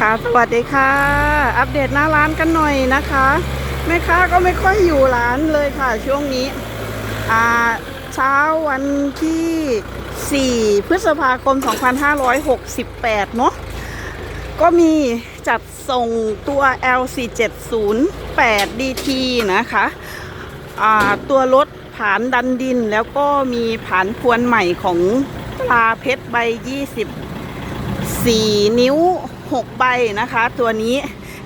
คะ สวัสดีค่ะ อัปเดตหน้าร้านกันหน่อยนะคะแม่ค้าก็ไม่ค่อยอยู่ร้านเลยค่ะ ช่วงนี้อ่าเช้าวันที่ 4 พฤษภาคม 2568 เนาะก็มีจัดส่งตัว L470 8DT นะคะตัวรถผานดันดินแล้วก็มีผานพวนใหม่ของปลาเพชรใบ20 4นิ้ว 6 ใบนะคะ ตัวนี้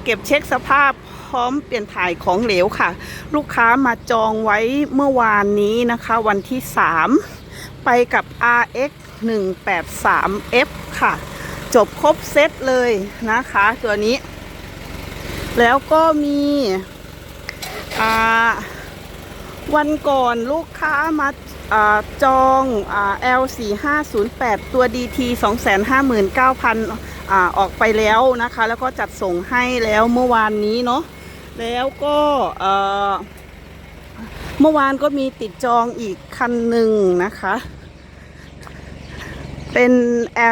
เก็บเช็คสภาพพร้อมเปลี่ยนถ่ายของเหลวค่ะ ลูกค้ามาจองไว้เมื่อวานนี้นะคะ วันที่ 3 ไปกับ RX 183F ค่ะ จบครบเซตเลยนะคะ ตัวนี้ แล้วก็มีวันก่อนลูกค้ามาอาจองอ L4508 ตัว DT 259,000 อ่าออกไปแล้วนะคะ แล้วก็จัดส่งให้แล้วเมื่อวานนี้เนาะแล้วก็เมื่อวานก็มีติดจองอีกคันหนึ่งนะคะ เป็น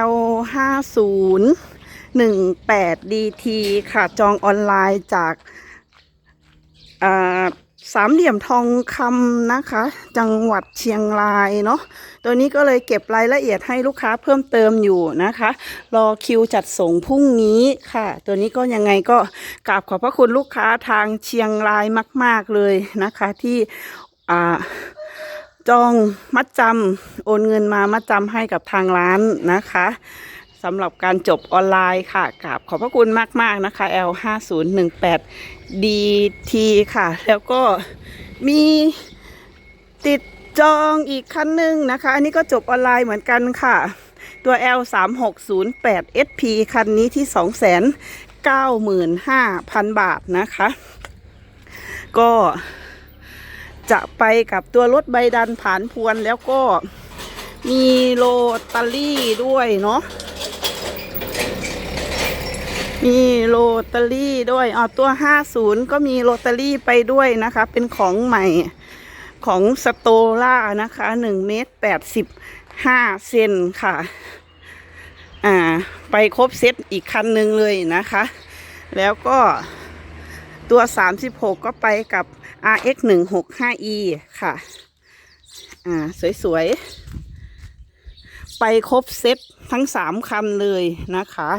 L5018 DT ค่ะจองออนไลน์จากอ่า สามเหลี่ยมทองคำนะคะ จังหวัดเชียงรายเนาะตัวนี้ก็เลยเก็บรายละเอียดให้ลูกค้าเพิ่มเติมอยู่นะคะ รอคิวจัดส่งพรุ่งนี้ค่ะ ตัวนี้ก็ยังไงก็กราบขอบพระคุณลูกค้าทางเชียงรายมาก ๆเลยนะคะ ที่อ่าจองมัดจำโอนเงินมามัดจำให้กับทางร้านนะคะ สำหรับการจบออนไลน์ค่ะกราบขอบพระคุณมาก ๆ นะคะ L 5 0 1 8 DT ค่ะ แล้วก็มีติดจองอีกคันหนึ่งนะคะ อันนี้ก็จบออนไลน์เหมือนกันค่ะ ตัว L 3 6 0 8 SP คันนี้ที่ 295,000 บาทนะคะ ก็จะไปกับตัวรถใบดันผ่านพวนแล้วก็มีโรตารี่ด้วยเนาะ มีโรตารี่ด้วยอ๋อตัว 50 ก็มีโรตารี่ไปด้วยนะคะ เป็นของใหม่ของสโตล่านะคะ1เมตร85 เซนค่ะ อ่า ไปครบเซตอีกคันหนึ่งเลยนะคะ แล้วก็ตัว 36 ก็ไปกับ RX 165E ค่ะ อ่า สวยๆ ไปครบเซตทั้ง 3 คันเลยนะคะ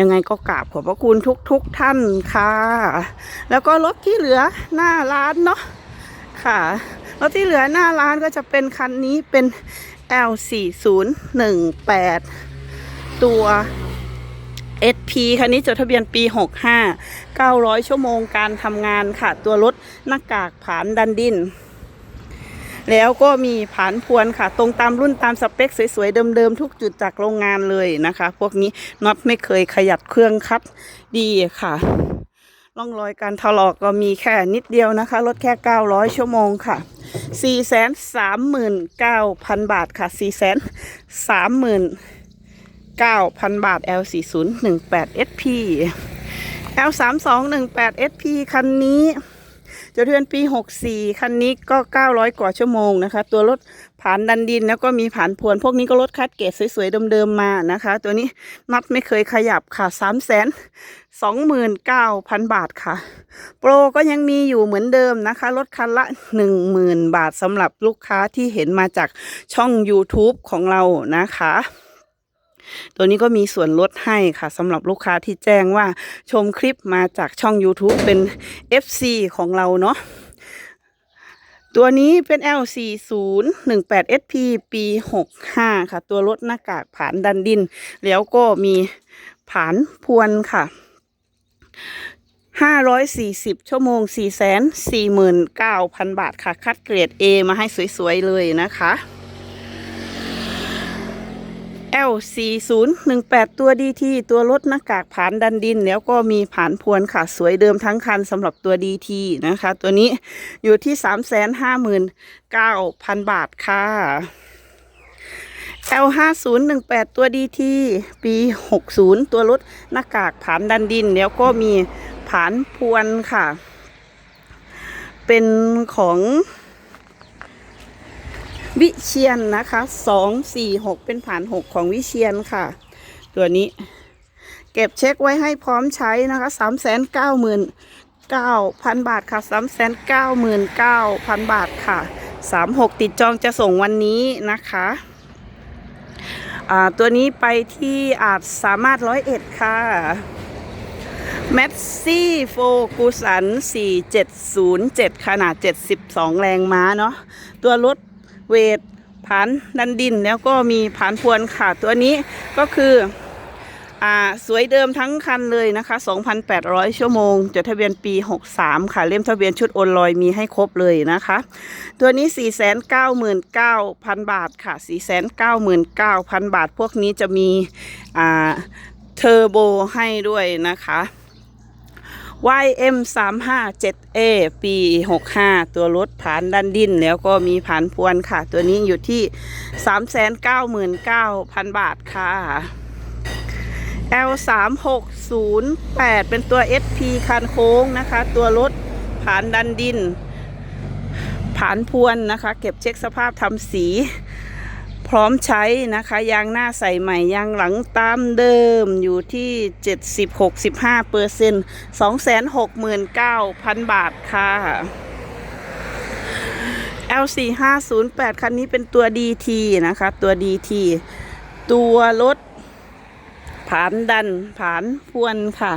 ยังไงก็กราบขอบพระคุณทุกๆทท่านค่ะ แล้วก็รถที่เหลือหน้าร้านเนาะค่ะรถที่เหลือหน้าร้านก็จะเป็นคันนี้เป็น L4018 ตัว SP คันนี้จดทะเบียนปี 65 900 ชั่วโมงการทำงานค่ะ ตัวรถหน้ากากผานดันดิน แล้วก็มีผานพวนค่ะ ตรงตามรุ่นตามสเปคสวยๆเดิมๆทุกจุดจากโรงงานเลยนะคะ พวกนี้น็อตไม่เคยขยับเครื่องคัดดีค่ะร่องรอยการถลอกก็มีแค่นิดเดียวนะคะรถแค่ 900 ชั่วโมงค่ะ 439,000 บาทค่ะ 439,000 บาท L4018 SP L3218 SP คันนี้ จดทะเบียนปี 64 คันนี้ก็ 900 กว่าชั่วโมงนะคะ ตัวรถผ่านดันดินแล้วก็มีผ่านพวน พวกนี้ก็รถคัดเกรดสวยๆเดิมๆมานะคะ ตัวนี้นัดไม่เคยขยับค่ะ3 2 9 0 0 0 บาทค่ะ โปรก็ยังมีอยู่เหมือนเดิมนะคะลดคันละ 10,000 บาทสำหรับลูกค้าที่เห็นมาจากช่อง YouTube ของเรานะคะ ตัวนี้ก็มีส่วนลดให้ค่ะสำหรับลูกค้าที่แจ้งว่าชมคลิปมาจากช่อง YouTube เป็น FC ของเราเนาะตัวนี้เป็น L4018 SP ปี 65 ค่ะ ตัวรถหน้ากากผานดันดิน แล้วก็มีผานพวนค่ะ 540 ชั่วโมง 449,000 บาทค่ะ คัดเกรด A มาให้สวย ๆ เลยนะคะ L4018 ตัว DT ตัวรถหน้ากากผานดันดิน แล้วก็มีผานพวนค่ะ สวยเดิมทั้งคันสำหรับตัว DT นะคะ ตัวนี้อยู่ที่ 359,000 บาทค่ะ L5018 ตัว DT ปี 60 ตัวรถหน้ากากผานดันดิน แล้วก็มีผานพวนค่ะ เป็นของ วิเชียนนะคะสองสี่หกเป็นผ่านหกของวิเชียนค่ะ ตัวนี้ เก็บเช็คไว้ให้พร้อมใช้นะคะสามแสนเก้าหมื่นเก้าพันบาทค่ะสามแสนเก้าหมื่นเก้าพันบาทค่ะสามหกติดจองจะส่งวันนี้นะคะอ่าตัวนี้ไปที่อาจสามารถร้อยเอ็ดค่ะแมสซี่โฟกุสัน 4707 ขนาด 72 แรงม้าเนาะตัวรถ เวทผันดันดินแล้วก็มีผันพวนค่ะตัวนี้ก็คืออ่าสวยเดิมทั้งคันเลยนะคะ 2,800 ชั่วโมง จดทะเบียนปี 63 ค่ะ เล่มทะเบียนชุดโอนลอยมีให้ครบเลยนะคะ ตัวนี้ 499,000 บาทค่ะ 499,000 บาท พวกนี้จะมีอ่าเทอร์โบให้ด้วยนะคะ YM 3 5 7 A ปี 65 ตัวรถผานดันดิน แล้วก็มีผานพวนค่ะ ตัวนี้อยู่ที่ 399,000 บาทค่ะ L 3 6 0 8เป็นตัว SP คันโค้งนะคะ ตัวรถผานดันดิน ผานพวนนะคะ เก็บเช็คสภาพทำสี พร้อมใช้นะคะ ยางหน้าใส่ใหม่ยางหลังตามเดิมอยู่ที่ 70-65เปอร์เซ็นต์269,000 บาทค่ะ L4508 คันนี้เป็นตัว DT นะคะ ตัว DT ตัวรถผานดันผานพวนค่ะ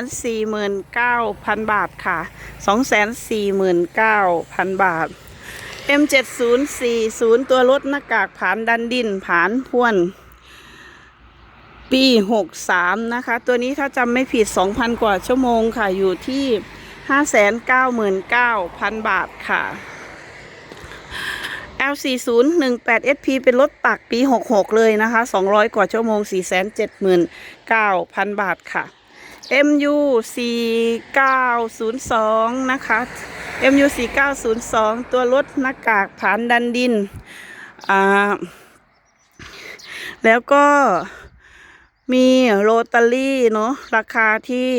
249,000 บาทค่ะ 249,000 บาท M7040 ตัวรถหน้ากากผานดันดินผานพวน ปี63นะคะ ตัวนี้ถ้าจำไม่ผิด2,000กว่าชั่วโมงค่ะ อยู่ที่599,000บาทค่ะ L4018SP เป็นรถตักปี 66 เลยนะคะ 200 กว่าชั่วโมง 479,000 บาทค่ะ MU 4902 นะคะ MU 4902 ตัวรถหน้ากากผานดันดิน อ่า แล้วก็มีโรตารี่เนาะราคาที่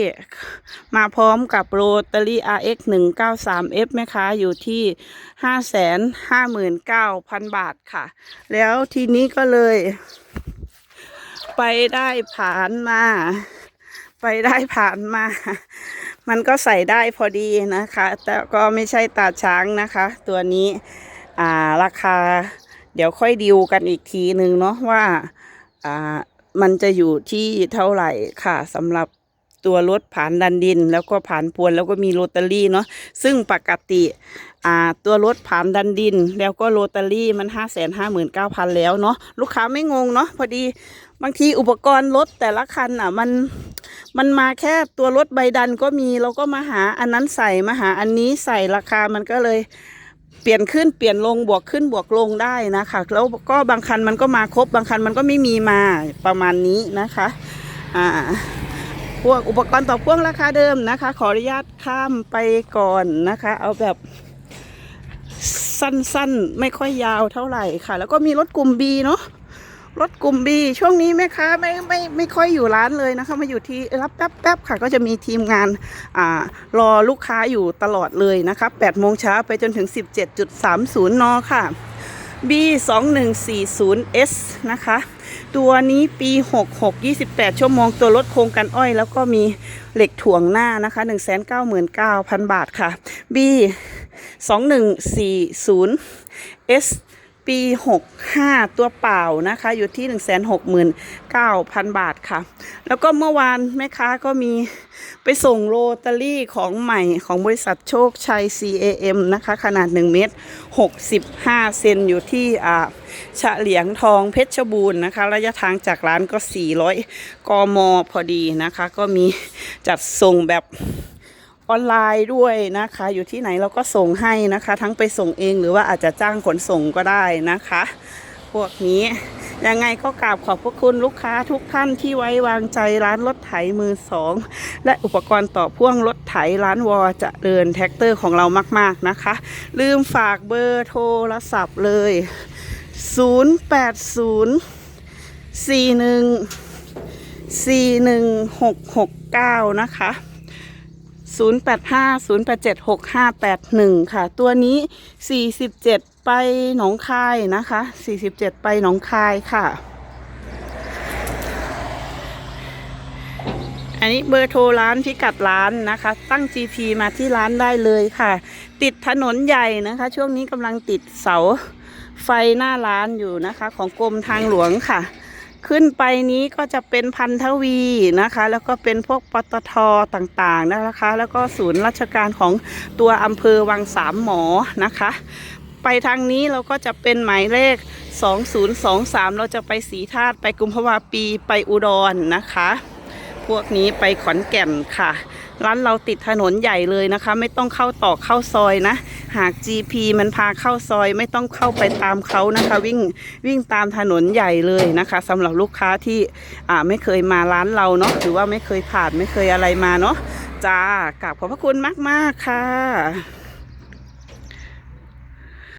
มาพร้อมกับโรตารี่ RX 193 F แม่ค้าอยู่ที่ 559,000 บาทค่ะ แล้วทีนี้ก็เลย ไปได้ผ่านมา ไปได้ผ่านมา มันก็ใส่ได้พอดีนะคะ แต่ก็ไม่ใช่ตาช้างนะคะ ตัวนี้อ่าราคา เดี๋ยวค่อยดิวกันอีกทีหนึ่งเนาะว่าอ่ามันจะอยู่ที่เท่าไหร่ค่ะสำหรับตัวรถผ่านดันดิน แล้วก็ผ่านพวนแล้วก็มีโรตารี่เนาะซึ่งปกติอ่าตัวรถผ่านดันดิน แล้วก็โรตารี่มันห้าแสนห้าหมื่นเก้าพันแล้วเนาะลูกค้าไม่งงเนาะพอดีบางทีอุปกรณ์รถแต่ละคันอะมัน มันมาแค่ตัวรถใบดันก็มีเราก็มาหาอันนั้นใส่มาหาอันนี้ใส่ราคามันก็เลยเปลี่ยนขึ้นเปลี่ยนลงบวกขึ้นบวกลงได้นะคะแล้วก็บางคันมันก็มาครบบางคันมันก็ไม่มีมาประมาณนี้นะคะอ่าพวกอุปกรณ์ต่อพ่วงราคาเดิมนะคะ ขออนุญาตข้ามไปก่อนนะคะ เอาแบบสั้นๆ ไม่ค่อยยาวเท่าไหร่ค่ะ แล้วก็มีรถกลุ่ม B เนาะ รถกลุ่ม B ช่วงนี้แม่ค้าไม่ไม่ไม่ค่อยอยู่ร้านเลยนะคะมาอยู่ที่รับแป๊บๆค่ะ ก็จะมีทีมงานอ่ารอลูกค้าอยู่ตลอดเลยนะคะ8โมงเช้าไปจนถึง 17.30 นค่ะ B 2 1 4 0 S นะคะ ตัวนี้ปี 66 28 ชั่วโมงตัวรถโครงกันอ้อย แล้วก็มีเหล็กถ่วงหน้านะคะ 199,000 บาทค่ะ B 2140 S ปี 65 ตัวเปล่านะคะ อยู่ที่ 169,000 บาทค่ะ แล้วก็เมื่อวานแม่ค้าก็มีไปส่งโรตารี่ของใหม่ของบริษัทโชคชัย CAM นะคะ ขนาด 1 เมตร 65 เซนอยู่ที่อ่าฉะเหลียงทองเพชรบูรณ์นะคะ ระยะทางจากร้านก็ 400 กม พอดีนะคะ ก็มีจัดส่งแบบ ออนไลน์ด้วยนะคะ อยู่ที่ไหนเราก็ส่งให้นะคะ ทั้งไปส่งเองหรือว่าอาจจะจ้างขนส่งก็ได้นะคะ พวกนี้ยังไงก็กราบขอบพระคุณลูกค้าทุกท่านที่ไว้วางใจร้านรถไถมือสอง และอุปกรณ์ต่อพ่วงรถไถร้านวอจะเดินแท็กเตอร์ของเรามาก ๆนะคะ ลืมฝากเบอร์โทรศัพท์เลย 080 41 41669 นะคะ 0850876581 ค่ะ ตัวนี้ 47 ไปหนองคายนะคะ 47 ไปหนองคายค่ะ อันนี้เบอร์โทรร้านพิกัดร้านนะคะ ตั้ง GP มาที่ร้านได้เลยค่ะ ติดถนนใหญ่นะคะ ช่วงนี้กำลังติดเสาไฟหน้าร้านอยู่นะคะ ของกรมทางหลวงค่ะ ขึ้นไปนี้ก็จะเป็นพันธวีนะคะ แล้วก็เป็นพวกปตทต่างๆนะคะ แล้วก็ศูนย์ราชการของตัวอำเภอวังสามหมอนะคะ ไปทางนี้เราก็จะเป็นหมายเลข 2023 เราจะไปสีธาตุไปกุมภาวาปีไปอุดรนะคะ พวกนี้ไปขอนแก่นค่ะ ร้านเราติดถนนใหญ่เลยนะคะ ไม่ต้องเข้าตอกเข้าซอยนะ หาก GP มันพาเข้าซอยไม่ต้องเข้าไปตามเขานะคะ วิ่งวิ่งตามถนนใหญ่เลยนะคะสำหรับลูกค้าที่อ่าไม่เคยมาร้านเราเนาะหรือว่าไม่เคยผ่านไม่เคยอะไรมาเนาะจ้ากราบขอบพระคุณมาก ๆ ค่ะ